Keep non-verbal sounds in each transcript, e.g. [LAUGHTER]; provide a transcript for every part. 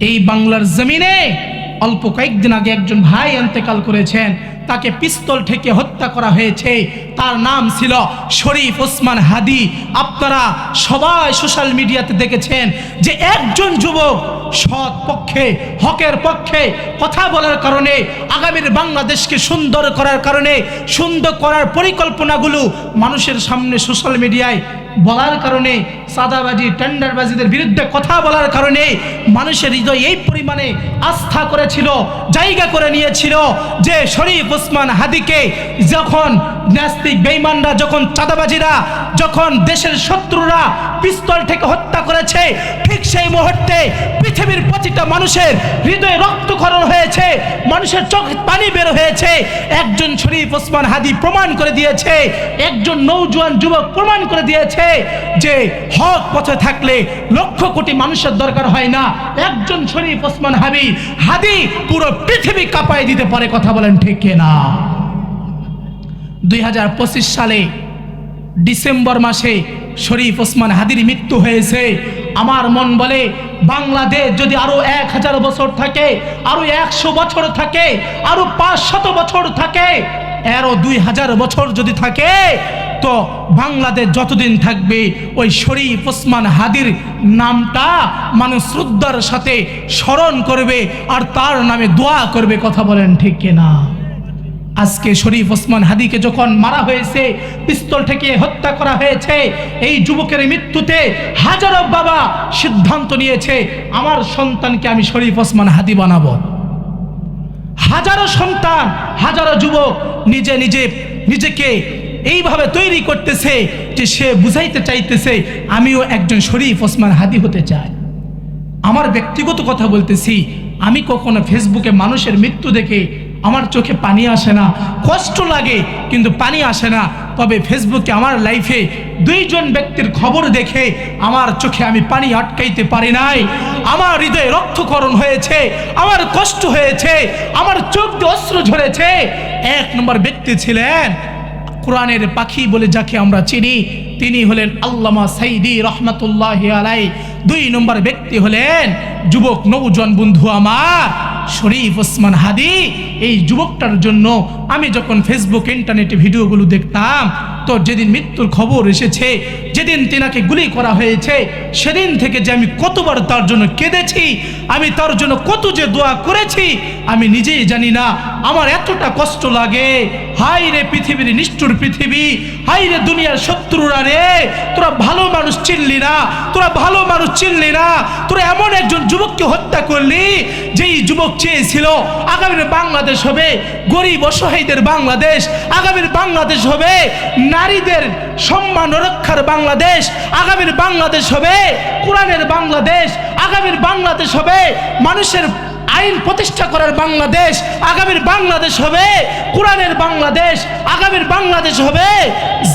এই বাংলার জমিনে অল্প কয়েকদিন আগে একজন ভাই এন্তেকাল করেছেন। তাকে পিস্তল ঠেকে হত্যা করা হয়েছে। তার নাম ছিল শরীফ ওসমান হাদি। আপনারা সবাই সোশ্যাল মিডিয়াতে দেখেছেন যে একজন যুবক সৎ পক্ষে, হকের পক্ষে কথা বলার কারণে, আগামীর বাংলাদেশকে সুন্দর করার কারণে, সুন্দর করার পরিকল্পনাগুলো মানুষের সামনে সোশ্যাল মিডিয়ায় বলার কারণে সাদাবাজি টেন্ডারবাজিদের বিরুদ্ধে কথা বলার কারণে মানুষের হৃদয় এই পরিমাণে আস্থা করেছিল, জায়গা করে নিয়েছিল যে শরীফ ওসমান হাদিকে যখন ন্যাস্তিক বেইমানরা যখন চাঁদাবাজিরা, যখন দেশের শত্রুরা পিস্তল থেকে হত্যা করেছে, ঠিক সেই মুহূর্তে পৃথিবীর প্রতিটা মানুষের হৃদয়ে রক্তক্ষরণ হয়েছে, মানুষের চোখ পানি বের হয়েছে। একজন শরীফ ওসমান হাদি প্রমাণ করে দিয়েছে, একজন নৌজওয়ান যুবক প্রমাণ করে দিয়েছে যে হক পথে থাকলে লক্ষ কোটি মানুষের দরকার হয় না। একজন শরীফ ওসমান হাবি হাদি পুরো পৃথিবী কাঁপায় দিতে পারে, কথা বলেন ঠিক না দুই হাজার পঁচিশ সালে ডিসেম্বর মাসে শরীফ ওসমান হাদির মৃত্যু হয়েছে। আমার মন বলে, বাংলাদেশ যদি আরও এক হাজার বছর থাকে, আরও একশো বছর থাকে, আরও পাঁচ শত বছর থাকে, আরও দুই হাজার বছর যদি থাকে, তো বাংলাদেশ যতদিন থাকবে, ওই শরীফ ওসমান হাদির নামটা মানুষ শ্রদ্ধার সাথে স্মরণ করবে আর তার নামে দোয়া করবে, কথা বলেন ঠিক কিনা? আজকে শরীফ ওসমান হাদিকে যখন মারা হয়েছে, পিস্তল থেকে হত্যা করা হয়েছে, এই যুবকের মৃত্যুতে হাজারো বাবা সিদ্ধান্ত নিয়েছে, আমার সন্তানকে আমি শরীফ ওসমান হাদি বানাবো। হাজারো সন্তান, হাজারো যুবক নিজে নিজে, নিজেকে এইভাবে তৈরি করতেছে যে সে বুঝাইতে চাইতেছে, আমিও একজন শরীফ ওসমান হাদি হতে চাই। আমার ব্যক্তিগত কথা বলতেছি, আমি কখনো ফেসবুকে মানুষের মৃত্যু দেখে আমার চোখে পানি আসে না, কষ্ট লাগে, কিন্তু পানি আসে না। তবে ফেসবুকে আমার লাইফে দুইজন ব্যক্তির খবর দেখে আমার চোখে আমি পানি আটকাইতে পারি নাই। আমার হৃদয়ে রক্তকরণ হয়েছে, আমার কষ্ট হয়েছে, আমার চোখ দিয়ে অস্ত্র ঝরেছে। এক নম্বর ব্যক্তি ছিলেন কোরআনের পাখি বলে যাকে আমরা চিনি, তিনি হলেন আল্লামা সাইদি রহমতুল্লাহ আলাই দুই নম্বর ব্যক্তি হলেন যুবক নৌজন বন্ধু আমার। শরীফ ওসমান হাদি, এই যুবকটার জন্য আমি যখন ফেসবুক ইন্টারনেটে ভিডিওগুলো দেখতাম, তো যেদিন মৃত্যুর খবর এসেছে যেদিন তেনাকে গুলি করা হয়েছে, সেদিন থেকে যে আমি কতবার তার জন্য কেঁদেছি, আমি তার জন্য কত যে দোয়া করেছি, আমি নিজেই জানি না। আমার এতটা কষ্ট লাগে। হাই রে পৃথিবীর নিষ্ঠুর পৃথিবী হাই রে দুনিয়ার শত্রুরা রে। তোরা ভালো মানুষ চিনলি না, তোরা ভালো মানুষ চিনলি না। তোরা এমন একজন যুবককে হত্যা করলি, যেই যুবক চেয়েছিল, আগামীর বাংলাদেশ হবে গরিব অসহায়দের বাংলাদেশ, আগামীর বাংলাদেশ হবে নারীদের সম্মান রক্ষার বাংলাদেশ আগামীর বাংলাদেশ হবে কোরআনের বাংলাদেশ, আগামীর বাংলাদেশ হবে মানুষের আইন প্রতিষ্ঠা করার বাংলাদেশ, আগামীর বাংলাদেশ হবে কোরআনের বাংলাদেশ, আগামীর বাংলাদেশ হবে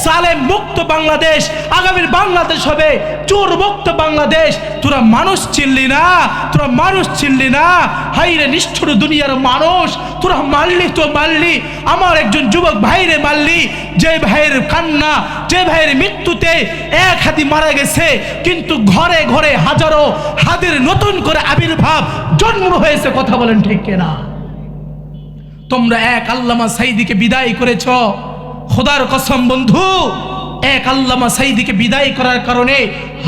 জালেম মুক্ত বাংলাদেশ, আগামীর বাংলাদেশ হবে চোর মুক্ত বাংলাদেশ। তোরা মানুষ চিনলি না? তোরা মানুষ চিনলি না? হাইরে নিষ্ঠুর দুনিয়ার মানুষ। তোরা মারলি তো মারলি। আমার একজন যুবক ভাইরে মারলি। যে ভাইয়ের কান্না, যে ভাইয়ের মৃত্যুতে এক হাতি মারা গেছে। কিন্তু ঘরে ঘরে হাজারো হাদির নতুন করে আবির্ভাব জন্ম হয়েছে, কথা বলেন ঠিক কিনা? তোমরা এক আল্লামা সাইদিকে বিদায় করেছ। খোদার কসম বন্ধু এক আল্লামা সাইদিকে বিদায় করার কারণে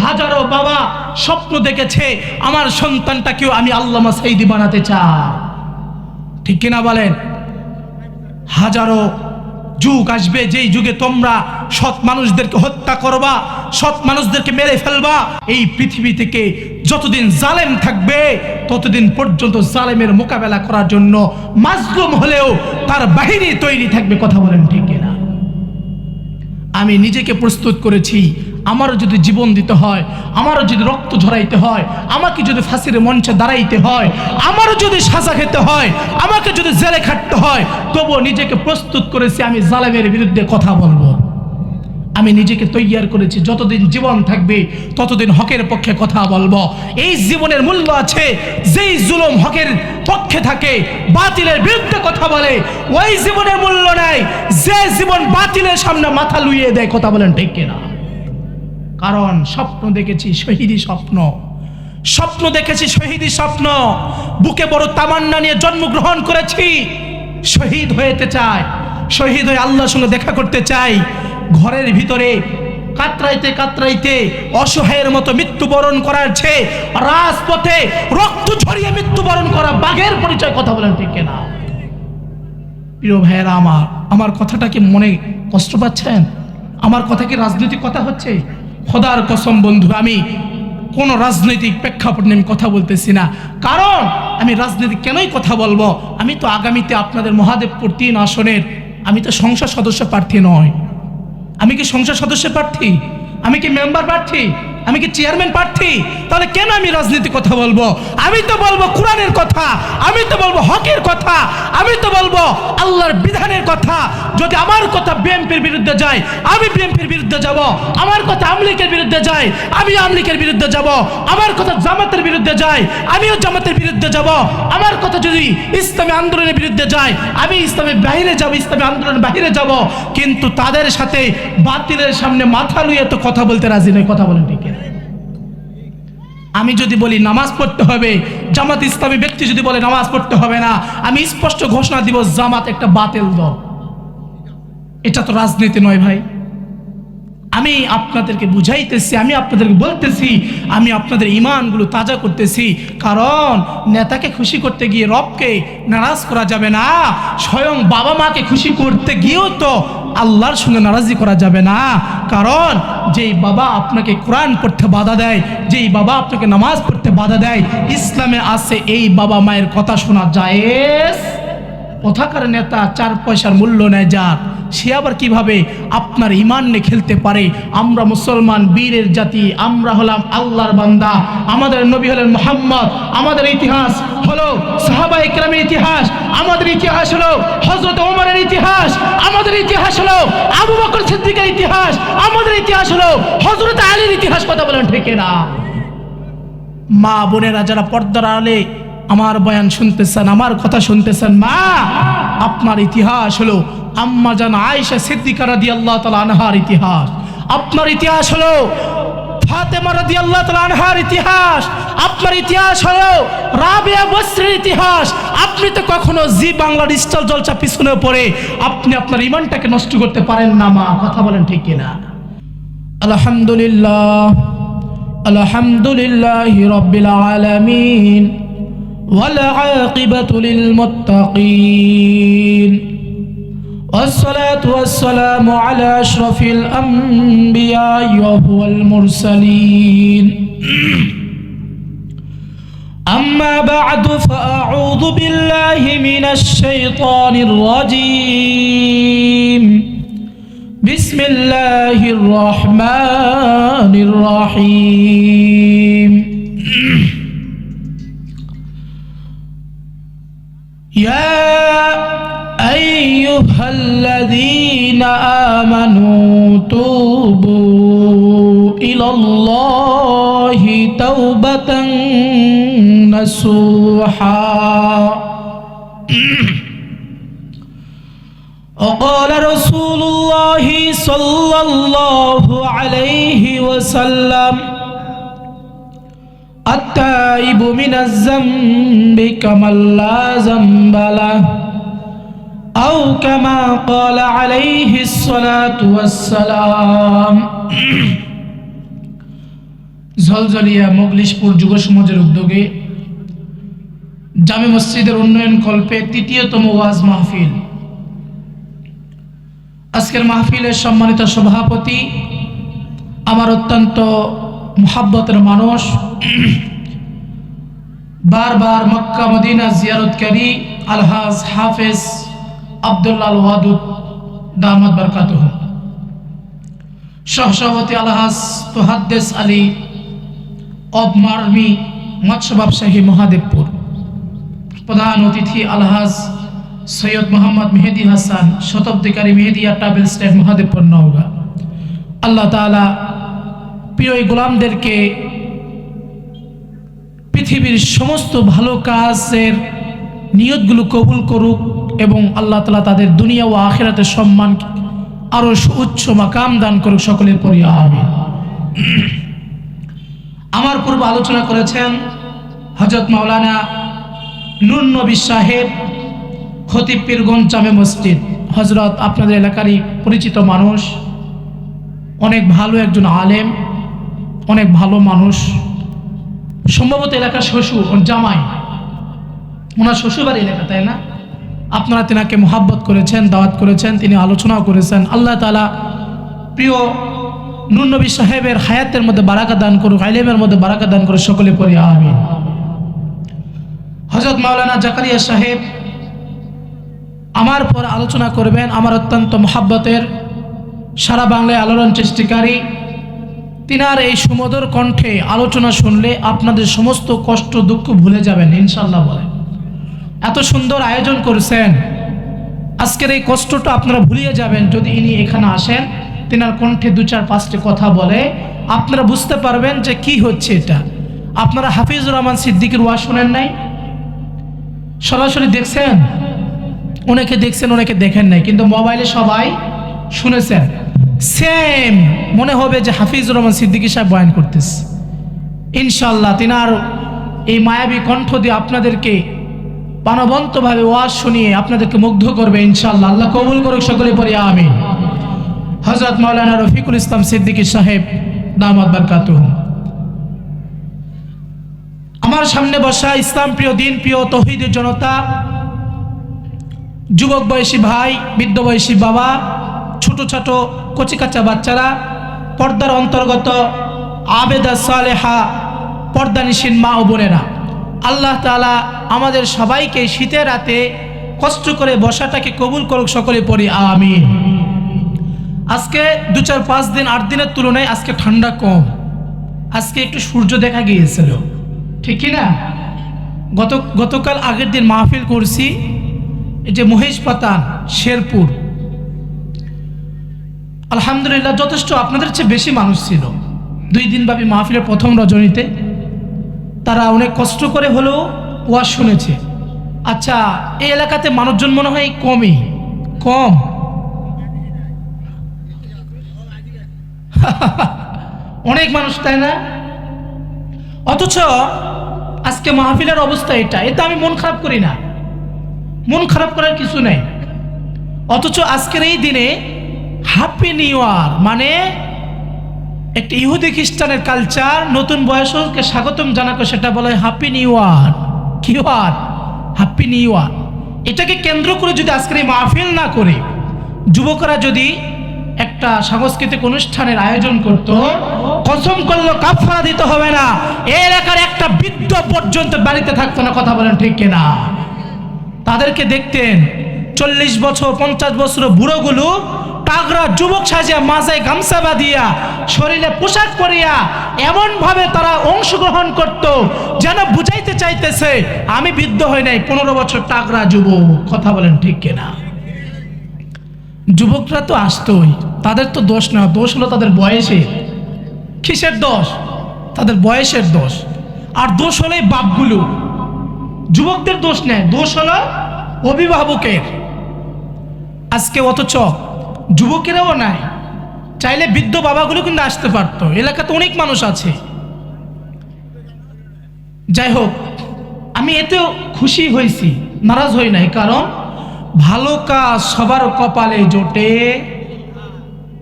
হাজারো বাবা স্বপ্ন দেখেছে, আমার সন্তানটাকেও আমি আল্লামা সাইদি বানাতে চাই। ঠিক কিনা বলেন? হাজারো যুগ আসবে, যেই যুগে তোমরা সৎ মানুষদেরকে হত্যা করবা, সৎ মানুষদেরকে মেরে ফেলবা। এই পৃথিবী থেকে যতদিন জালেম থাকবে, ততদিন পর্যন্ত জালেমের মোকাবেলা করার জন্য মাজলুম হলেও তার বাহিনী তৈরি থাকবে, কথা বলেন ঠিক আমি নিজেকে প্রস্তুত করেছি। আমারও যদি জীবন দিতে হয়, আমারও যদি রক্ত ঝরাইতে হয়, আমাকে যদি ফাঁসির মঞ্চে দাঁড়াইতে হয়, আমারও যদি সাজা খেতে হয়, আমাকে যদি জেলে খাটতে হয়, তবুও নিজেকে প্রস্তুত করেছি আমি জালেমের বিরুদ্ধে কথা বলব। আমি নিজেকে তৈয়ার করেছি। যতদিন জীবন থাকবে, ততদিন হকের পক্ষে কথা বলব। এই জীবনের মূল্য আছে, যেই জুলুম হকের পক্ষে থাকে, বাতিলের বিরুদ্ধে কথা বলে। ওই জীবনের মূল্য নাই, যে জীবন বাতিলের সামনে মাথা লুইয়ে দেয়, কথা বলেন ঠিক কিনা? কারণ স্বপ্ন দেখেছি শহীদি স্বপ্ন। স্বপ্ন দেখেছি শহীদি স্বপ্ন। বুকে বড় তামান্না নিয়ে জন্মগ্রহণ করেছি। শহীদ হয়েতে চাই শহীদ হয়ে আল্লাহর সঙ্গে দেখা করতে চাই। ঘরের ভিতরে কাতরাইতে কাতরাইতে অসহায়ের মতো মৃত্যুবরণ করার চেয়ে রাজপথে রক্ত ঝরিয়ে মৃত্যুবরণ করা বাঘের পরিচয় কথা বলেন ঠিক না প্রিয় ভাইয়েরা আমার আমার কথাটা কি মনে কষ্ট পাচ্ছেন? আমার কথা কি রাজনৈতিক কথা হচ্ছে? খোদার কসম বন্ধু, আমি কোনো রাজনৈতিক প্রেক্ষাপট নিয়ে আমি কথা বলতেছি না। কারণ আমি রাজনীতি কেনই কথা বলব? আমি তো আগামীতে আপনাদের মহাদেবপুর তিন আসনের, আমি তো সংসদ সদস্য প্রার্থী নয়। আমি কি সংসদ সদস্য প্রার্থী? আমি কি মেম্বার প্রার্থী? আমি কি চেয়ারম্যান প্রার্থী? তাহলে কেন আমি রাজনীতি কথা বলব? আমি তো বলব কোরআনের কথা, আমি তো বলব হকের কথা, আমি তো বলব আল্লাহর বিধানের কথা। যদি আমার কথা বিএনপির বিরুদ্ধে যায়, আমি বিএনপির বিরুদ্ধে যাব। আমার কথা আমলিকের বিরুদ্ধে যায়, আমি আমলিকের বিরুদ্ধে যাব। আমার কথা জামাতের বিরুদ্ধে যায়, আমিও জামাতের বিরুদ্ধে যাব। আমার কথা যদি ইসলামী আন্দোলনের বিরুদ্ধে যায়, আমি ইসলামের বাইরে যাব, ইসলামী আন্দোলনের বাইরে যাব। কিন্তু তাদের সাথে বাতিলের সামনে মাথা লুয়ে তো কথা বলতে রাজি নয় কথা বলেন ঠিক? আমি যদি বলি নামাজ পড়তে হবে, জামাত ইসলামী ব্যক্তি যদি বলে নামাজ পড়তে হবে না, আমি স্পষ্ট ঘোষণা দিব, জামাত একটা বাতিল দল। এটা তো রাজনীতি নয় ভাই। আমি আপনাদেরকে বুঝাইতেছি, আমি আপনাদেরকে বলতেছি, আমি আপনাদের ইমানগুলো তাজা করতেছি, কারণ নেতাকে খুশি করতে গিয়ে রবকে নারাজ করা যাবে না, স্বয়ং বাবা মাকে খুশি করতে গিয়েও তো আল্লাহর সঙ্গে নারাজি করা যাবে না। কারণ যেই বাবা আপনাকে কোরআন পড়তে বাধা দেয়, যেই বাবা আপনাকে নামাজ পড়তে বাধা দেয়, ইসলামে আছে এই বাবা মায়ের কথা শোনা যায় কথাকার নেতা? চার পয়সার মূল্য নেয় যার। সে আবার কীভাবে আপনার ইমান নিয়ে খেলতে পারে? আমরা মুসলমান, বীরের জাতি, আমরা হলাম আল্লাহর বান্দা। আমাদের নবী হলেন মোহাম্মদ। আমাদের ইতিহাস হলো সাহাবা ইকরামের ইতিহাস। আমাদের ইতিহাস হলো হজরত ওমরের ইতিহাস। আমাদের ইতিহাস হলো আবু বকর সিদ্দিকের ইতিহাস। আমাদের ইতিহাস হলো হজরত আলীর ইতিহাস, কথা বলেন ঠিক না মা বোনেরা যারা পর্দার আলে আমার বয়ান শুনতেছেন, আমার কথা শুনতেছেন, মা, আপনার ইতিহাস হলো আম্মা জান আয়েশা সিদ্দিকা রাদিয়াল্লাহু তাআলা আনহার ইতিহাস। আপনার ইতিহাস হলো ফাতেমা রাদিয়াল্লাহু তাআলা আনহার ইতিহাস। আপনার ইতিহাস হলো রাবিয়া বসরির ইতিহাস। আপনি তো কখনো জি বাংলার স্টল জলসা পিছনে পড়ে আপনি আপনার ইমানটাকে নষ্ট করতে পারেন না, মা। কথা বলেন ঠিক কিনা? আলহামদুলিল্লাহ আলহামদুলিল্লাহ রব্বিল আলামিন, ওয়াল আকিবাতু লিল মুত্তাকিন। والصلاة والسلام على أشرف الأنبياء وهو المرسلين. أما بعد فأعوذ بالله من الشيطان الرجيم. بسم الله الرحمن الرحيم. يا أيها الذين آمنوا توبوا إلى الله توبة نصوحا وقال رسول الله صلى الله عليه وسلم التائب من الذنب كمن لا ذنب له أو كما قال عليه الصلاة والسلام ঝলঝলিয়া মোগলিশপুর যুব সমাজের উদ্যোগে জামে মসজিদের উন্নয়ন কল্পে তৃতীয়তম ওয়াজ মাহফিল আজকের মাহফিলের সম্মানিত সভাপতি আমার অত্যন্ত মোহাব্বতের মানুষ বারবার মক্কা মদিনা জিয়ারতকারী আলহাজ হাফেজ আবদুল্লাহ ওয়াদুদ দামাদ বরকাত সহসভাপতি আলহাজ তোহাদ্দেস আলী অব মার্মি মৎস্য ব্যবসায়ী মহাদেবপুর। প্রধান অতিথি আলহাজ সৈয়দ মোহাম্মদ মেহেদি হাসান, শতাব্দীকারী মেহেদিয়া ট্রাভেল স্টেট মহাদেবপুর, নওগাঁ। আল্লাহ তালা প্রিয় গোলামদেরকে পৃথিবীর সমস্ত ভালো কাজের নিয়তগুলো কবুল করুক এবং আল্লাহ তালা তাদের দুনিয়া ও আখেরাতের সম্মান আরও উচ্চ মাকাম দান করুক সকলের পরি আমি আমার পূর্বে আলোচনা করেছেন হজরত মাওলানা নুন নবী সাহেব খতিব পীরগঞ্জ জামে মসজিদ। হজরত আপনাদের এলাকারই পরিচিত মানুষ, অনেক ভালো একজন আলেম, অনেক ভালো মানুষ। সম্ভবত এলাকার শ্বশুর জামাই। ওনার শ্বশুরবাড়ি এলাকা, তাই না? আপনারা তেনাকে মোহাব্বত করেছেন, দাওয়াত করেছেন, তিনি আলোচনাও করেছেন। আল্লাহ তালা প্রিয় নুন নবী সাহেবের হায়াতের মধ্যে বারাকা দান করুক আইলেমের মধ্যে বারাকা দান করুক, সকলে পড়ি, আমিন। হজরত মাওলানা জাকারিয়া সাহেব আমার পর আলোচনা করবেন, আমার অত্যন্ত মোহাব্বতের সারা বাংলায় আলোড়ন সৃষ্টিকারী। তিনার এই সুমধুর কণ্ঠে আলোচনা শুনলে আপনাদের সমস্ত কষ্ট দুঃখ ভুলে যাবেন ইনশাল্লাহ বলেন। এত সুন্দর আয়োজন করেছেন। আজকের এই কষ্টটা আপনারা ভুলিয়ে যাবেন যদি ইনি এখানে আসেন, তিনার কণ্ঠে দু চার পাঁচটি কথা বলে আপনারা বুঝতে পারবেন যে কি হচ্ছে এটা। আপনারা হাফিজুর রহমান সিদ্দিকের ওয়াজ শোনেন নাই? সরাসরি দেখছেন? অনেকে দেখছেন, অনেকে দেখেন নাই, কিন্তু মোবাইলে সবাই শুনেছেন। সেম, মনে হবে যে হাফিজুর রহমান সিদ্দিকী সাহেব বয়ান করতেছে। ইনশাল্লাহ, তিনার এই মায়াবী কণ্ঠ দিয়ে আপনাদেরকে প্রাণবন্তভাবে ওয়াজ শুনিয়ে আপনাদেরকে মুগ্ধ করবে ইনশাল্লাহ আল্লাহ কবুল করুক সকলে পরে আমি হজরত মৌলানা রফিকুল ইসলাম সিদ্দিকী সাহেব দামাদ বারকাত আমার সামনে বসা ইসলাম প্রিয়, দিন প্রিয়, তহিদের জনতা, যুবক বয়সী ভাই, বৃদ্ধ বয়সী বাবা, ছোট ছোট কচিকাচা বাচ্চারা, পর্দার অন্তর্গত আবেদা সালেহা, পর্দানিসীন মা ও বোনেরা, আল্লাহ তালা আমাদের সবাইকে শীতের রাতে কষ্ট করে বসাটাকে কবুল করুক সকলে পড়ি, আমিন। আজকে দু চার পাঁচ দিন, আট দিনের তুলনায় আজকে ঠান্ডা কম। আজকে একটু সূর্য দেখা গিয়েছিল। ঠিক না গত, গতকাল আগের দিন মাহফিল করছি যে মহেশ পাতান, শেরপুর। আলহামদুলিল্লাহ, যথেষ্ট আপনাদের চেয়ে বেশি মানুষ ছিল। দুই দিনব্যাপী মাহফিলের প্রথম রজনীতে। তারা অনেক কষ্ট করে হলেও ওয়াজ শুনেছে। আচ্ছা এই এলাকাতে মানুষজন মনে হয় কমই। কম। [LAUGHS] অনেক মানুষ, তাই না? অথচ আজকে মাহফিলের অবস্থা এটা। এতে আমি মন খারাপ করি না। মন খারাপ করার কিছু নেই। অথচ আজকের এই দিনে হ্যাপি নিউ ইয়ার মানে একটা ইহুদি খ্রিস্টানের কালচার নতুন বয়সকে স্বাগতম জানাকে সেটা বলে হ্যাপি নিউ ইয়ার কি হ্যাপি নিউ ইয়ার। এটাকে কেন্দ্র করে যদি আজকের এই মাহফিল না করে, যুবকরা যদি একটা সাংস্কৃতিক অনুষ্ঠানের আয়োজন করত, কসম করল কাফারা দিতে হবে না। এলাকার একটা বৃদ্ধ পর্যন্ত বাড়িতে থাকতো না, কথা বলেন ঠিক কিনা? তাদেরকে দেখতেন, চল্লিশ বছর, পঞ্চাশ বছর বুড়োগুলো টাগরা যুবক সাজিয়া মাথায় গামছা বাঁধিয়া, শরীরে পোশাক পরিয়া এমন ভাবে তারা অংশগ্রহণ করত, যেন বুঝাইতে চাইতেছে, আমি বৃদ্ধ হই নাই, পনেরো বছর টাগরা যুবক। কথা বলেন ঠিক কিনা? যুবকরা তো আসতোই, তাদের তো দোষ না, দোষ হলো তাদের বয়সে। কিসের দোষ? তাদের বয়সের দোষ। আর দোষ হলো বাপগুলো। যুবকদের দোষ নেয় দোষ হলো অভিভাবকের। আজকে অথচ যুবকেরাও নাই। চাইলে বৃদ্ধ বাবাগুলো কিন্তু আসতে পারতো। এলাকাতে অনেক মানুষ আছে। যাই হোক, আমি এতেও খুশি হয়েছি, নারাজ হই নাই, কারণ ভালো কাজ সবার কপালে জোটে।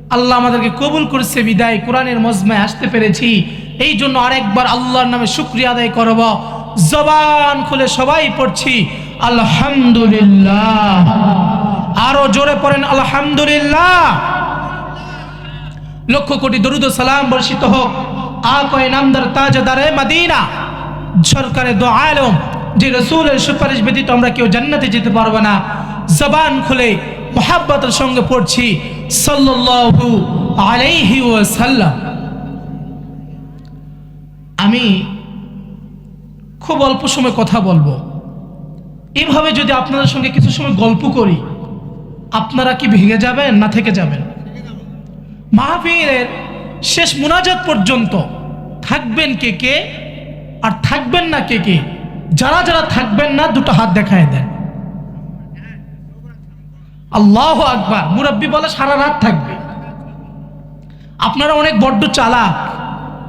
আল্লাহ আমাদেরকে কবুল করেছে, বিদায়। কোরআনের মজমায় আসতে পেরেছি। এই জন্য আরেকবার আল্লাহর নামে শুক্রিয়া আদায় করব। জবান খুলে সবাই পড়ছি, আলহামদুলিল্লাহ। আরও জোরে পড়েন, আলহামদুলিল্লাহ। লক্ষ কোটি দরুদ সালাম বর্ষিত হোক। আকয় নামদার তাজদারে মাদিনা। সরকারে দো আলম। যে রসুলের সুপারিশ ব্যতীত আমরা কেউ জান্নাতে যেতে পারব না। জবান খুলে মোহাব্বতের সঙ্গে পড়ছি, সাল্লাল্লাহু আলাইহি ওয়াসাল্লাম। আমি খুব অল্প সময় কথা বলব। এভাবে যদি আপনাদের সঙ্গে কিছু সময় গল্প করি আপনারা কি ভেঙে যাবেন না থেকে যাবেন? মাহফিলের শেষ মুনাজাত পর্যন্ত থাকবেন কে কে আর থাকবেন না কে কে? যারা যারা থাকবেন না, দুটো হাত দেখায় দেন। আল্লাহ আকবার। মুরব্বী বলে সারা রাত থাকবে। আপনারা অনেক বড্ড চালাক।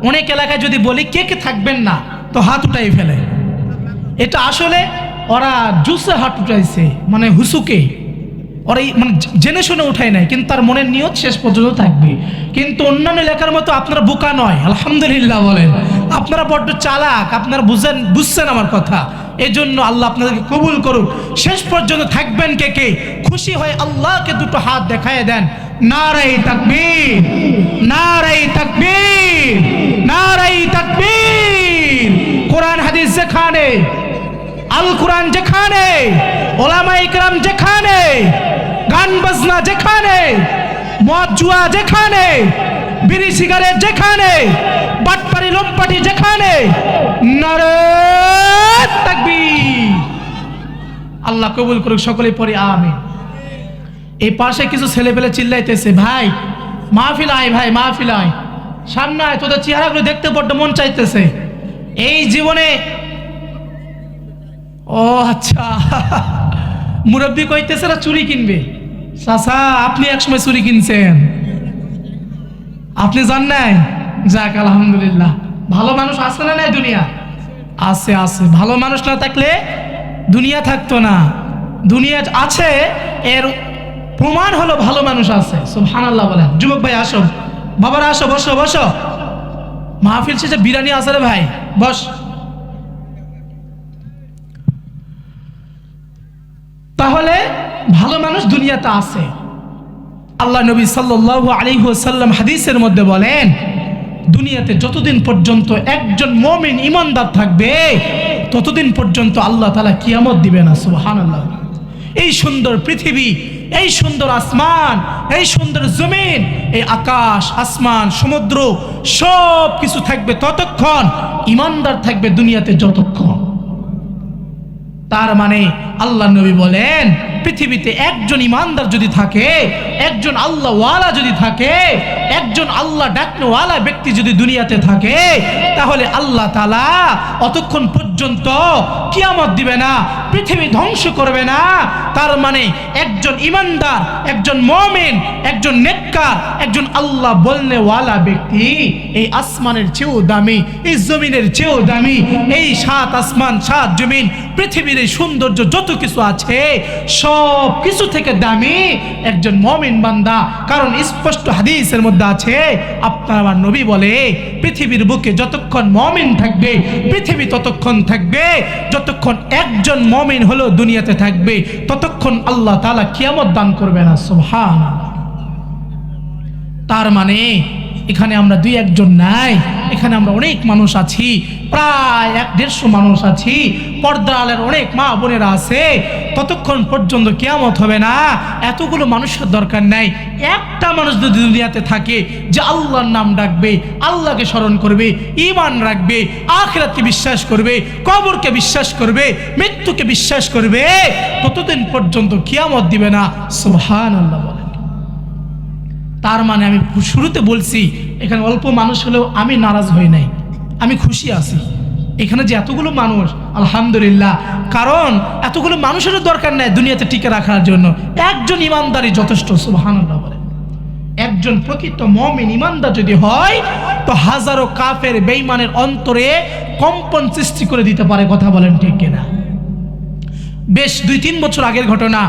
অনেক এলাকায় যদি বলি কে কে থাকবেন না, তো হাত উঠাই ফেলে। এটা আসলে ওরা জুসে হাত উঠাইছে মানে হুসুকে। ওরা এই মানে জেনে শুনে উঠায় নাই, কিন্তু তার মনের নিয়ত শেষ পর্যন্ত থাকবে। কিন্তু অন্যান্য এলাকার মতো আপনারা বোকা নয়, আলহামদুলিল্লাহ বলেন। আপনারা বড্ড চালাক, আপনারা বুঝেন বুঝছেন আমার কথা। এই জন্য আল্লাহ আপনাদেরকে কবুল করুক। শেষ পর্যন্ত থাকবেন কে কে? খুশি হয়ে আল্লাহকে দুটো হাত দেখায় দেন। নারাই তাকবীর নারাই তাকবীর নারাই তাকবীর। কোরআন হাদিস যেখানে, আল কোরআন যেখানে ওলামা ইকরাম যেখানে গান বাজনা যেখানে, মদ জুয়া যেখানে, বিড়ি সিগারেট যেখানে, বাটপাড়ি, লোমপাটি যেখানে, নারে তাকবীর। আল্লাহ কবুল করুক সকলে পরে আমি এই পাশে কিছু ছেলে পেলে চিল্লাইতেছে, ভাই, মাহফিল আয় ভাই, মাহফিল আয়। সামনে আয়, তোদের চেহারাগুলো দেখতে বড্ড মন চাইতেছে। এই জীবনে ও আচ্ছা মুরব্বী কইতেছে না চুরি কিনবে? চাচা, আপনি একসময় চুরি কিনছেন। আপনি জান নাই? যাক, আলহামদুলিল্লাহ। ভালো মানুষ আছে না নাই দুনিয়া? আছে আছে। ভালো মানুষ না থাকলে দুনিয়া থাকতো না। দুনিয়া আছে, এর প্রমাণ হলো ভালো মানুষ আছে। সব সুবহানাল্লাহ বলেন। যুবক ভাই, আসো। বাবারা, আসো, বসো বসো। মাহফিল শেষে বিরিয়ানি আছে রে ভাই। বস। তাহলে ভালো মানুষ দুনিয়াতে আছে। আল্লাহ নবী সাল্লাল্লাহু আলাইহি ওয়াসাল্লাম হাদিসের মধ্যে বলেন, দুনিয়াতে যতদিন পর্যন্ত একজন মমিন ইমানদার থাকবে, ততদিন পর্যন্ত আল্লাহ তালা কিয়ামত দিবে না, সুবহানাল্লাহ। এই সুন্দর পৃথিবী, এই সুন্দর আসমান, এই সুন্দর জমিন, এই আকাশ, আসমান, সমুদ্র সব কিছু থাকবে ততক্ষণ ইমানদার থাকবে দুনিয়াতে যতক্ষণ। তার মানে আল্লাহ নবী বলেন পৃথিবীতে একজন ইমানদার যদি থাকে, একজন আল্লাহওয়ালা যদি থাকে, একজন আল্লাহ ডাকওয়ালা ব্যক্তি যদি দুনিয়াতে থাকে, তাহলে আল্লাহ তালা অতক্ষণ পর্যন্ত কিয়ামত দিবে না, পৃথিবী ধ্বংস করবে না তার মানে একজন ইমানদার, একজন মমিন, একজন নেককার, একজন আল্লাহ বলনেওয়ালা ব্যক্তি। এই আসমানের চেয়েও দামি, এই জমিনের চেয়েও দামি, এই সাত আসমান, সাত জমিন, পৃথিবীর এই সৌন্দর্য যত কিছু আছে, সব কিছু থেকে দামি একজন মমিন বান্দা। কারণ স্পষ্ট হাদিসের মধ্যে আছে, আপনার আমার নবী বলে, পৃথিবীর বুকে যতক্ষণ মমিন থাকবে, পৃথিবী ততক্ষণ থাকবে, যতক্ষণ একজন মমিন হলো দুনিয়াতে থাকবে ততক্ষণ আল্লাহ তালা কিয়ামত দান করবে না সোহান তার মানে এখানে আমরা দুই একজন নাই। এখানে আমরা অনেক মানুষ আছি। প্রায় এক দেড়শো মানুষ আছি। পর্দা আলের অনেক মা বোনেরা আছে। ততক্ষণ পর্যন্ত কেয়ামত হবে না। এতগুলো মানুষের দরকার নাই। একটা মানুষ যদি দুনিয়াতে থাকে যে আল্লাহর নাম ডাকবে, আল্লাহকে স্মরণ করবে ইমান রাখবে, আখিরাতকে বিশ্বাস করবে, কবরকে বিশ্বাস করবে, মৃত্যুকে বিশ্বাস করবে, ততদিন পর্যন্ত কিয়ামত দিবে না। সুবহান আল্লাহ তার মানে আমি শুরুতে বলছি, এখানে অল্প মানুষ হলেও আমি নারাজ হই নাই, আমি খুশি আছি। এখানে যে এতগুলো মানুষ, আলহামদুলিল্লাহ, কারণ এতগুলো মানুষেরও দরকার নেই দুনিয়াতে টিকে রাখার জন্য। একজন ইমানদারই যথেষ্ট, সুবহানাল্লাহ বলেন একজন প্রকৃত মমিন ইমানদার যদি হয়, তো হাজারো কাফের বেইমানের অন্তরে কম্পন সৃষ্টি করে দিতে পারে, কথা বলেন ঠিক কিনা। বেশ দুই তিন বছর আগের ঘটনা,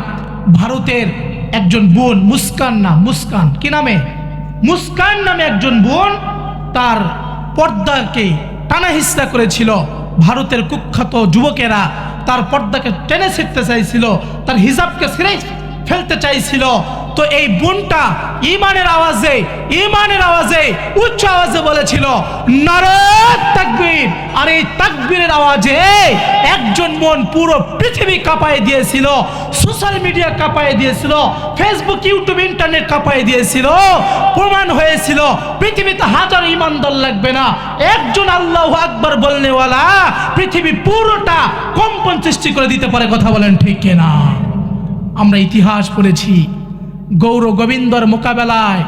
ভারতের একজন বোন মুস্কান না, মুস্কান। কি নামে? মুস্কান নামে একজন বোন তার পর্দাকে টানা হিস্তা করেছিল। ভারতের কুখ্যাত যুবকেরা তার পর্দাকে টেনে ছিঁড়তে চাইছিল, তার হিজাবকে ছিঁড়ে ফেলতে চাইছিল। তো এই বোনটা ইমানের আওয়াজে ইমানের আওয়াজে, উচ্চ আওয়াজে বলেছিল নারে তাকবীর। আর এই তাকবীরের আওয়াজে একজন মন পুরো পৃথিবী কাঁপায় দিয়েছিল, সোশ্যাল মিডিয়া কাঁপায় দিয়েছিল, ফেসবুক, ইউটিউব, ইন্টারনেট কাঁপায় দিয়েছিল। প্রমাণ হয়েছিল, পৃথিবীতে হাজার ইমানদার লাগবে না। একজন আল্লাহ আকবার বলনেওয়ালা পৃথিবী পুরোটা কম্পন সৃষ্টি করে দিতে পারে, কথা বলেন ঠিক না আমরা ইতিহাস পড়েছি। গৌর গোবিন্দর মোকাবেলায়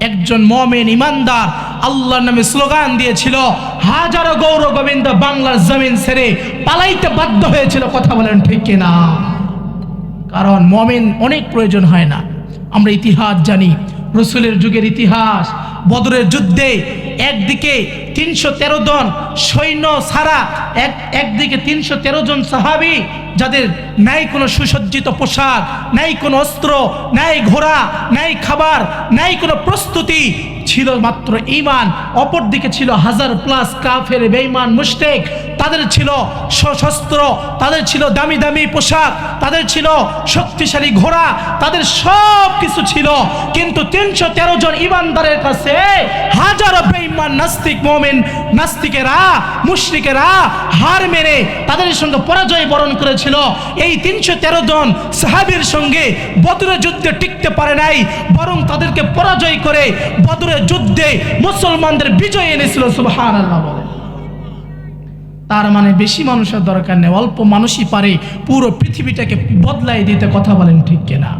একজন মমেন ইমানদার, আল্লাহর নামে স্লোগান দিয়েছিল, হাজারো গৌর গোবিন্দ বাংলার জমিন ছেড়ে পালাইতে বাধ্য হয়েছিল, কথা বলেন ঠিক কিনা? কারণ মমেন অনেক প্রয়োজন হয় না। আমরা ইতিহাস জানি, রসুলের যুগের ইতিহাস, বদরের যুদ্ধে একদিকে তিনশো তেরো জন সৈন্য ছাড়া এক একদিকে তিনশো তেরো জন সাহাবি যাদের নাই কোনো সুসজ্জিত পোশাক, নাই কোনো অস্ত্র, নাই ঘোড়া, নাই খাবার, নাই কোনো প্রস্তুতি, ছিল মাত্র ইমান অপরদিকে ছিল হাজার প্লাস কাফের, বেঈমান মুশতেক তাদের ছিল সশস্ত্র, তাদের ছিল দামি দামি পোশাক, তাদের ছিল শক্তিশালী ঘোড়া, তাদের সব কিছু ছিল। কিন্তু তিনশো তেরো জন ইমানদারের কাছে হাজারো বেঈমান, নাস্তিক, মোমেন, নাস্তিকেরা, মুশরিকেরা হার মেরে তাদের সঙ্গে পরাজয় বরণ করেছিল। এই তিনশো তেরো জন সাহাবির সঙ্গে বদরের যুদ্ধে টিকতে পারে নাই, বরং তাদেরকে পরাজয় করে বদরের যুদ্ধে মুসলমানদের বিজয় এনেছিল সুবহান আল্লাহ বলে। তার মানে বেশি মানুষের দরকার নেই। অল্প মানুষই পারে পুরো পৃথিবীটাকে বদলাই দিতে। কথা বলেন ঠিক কিনা?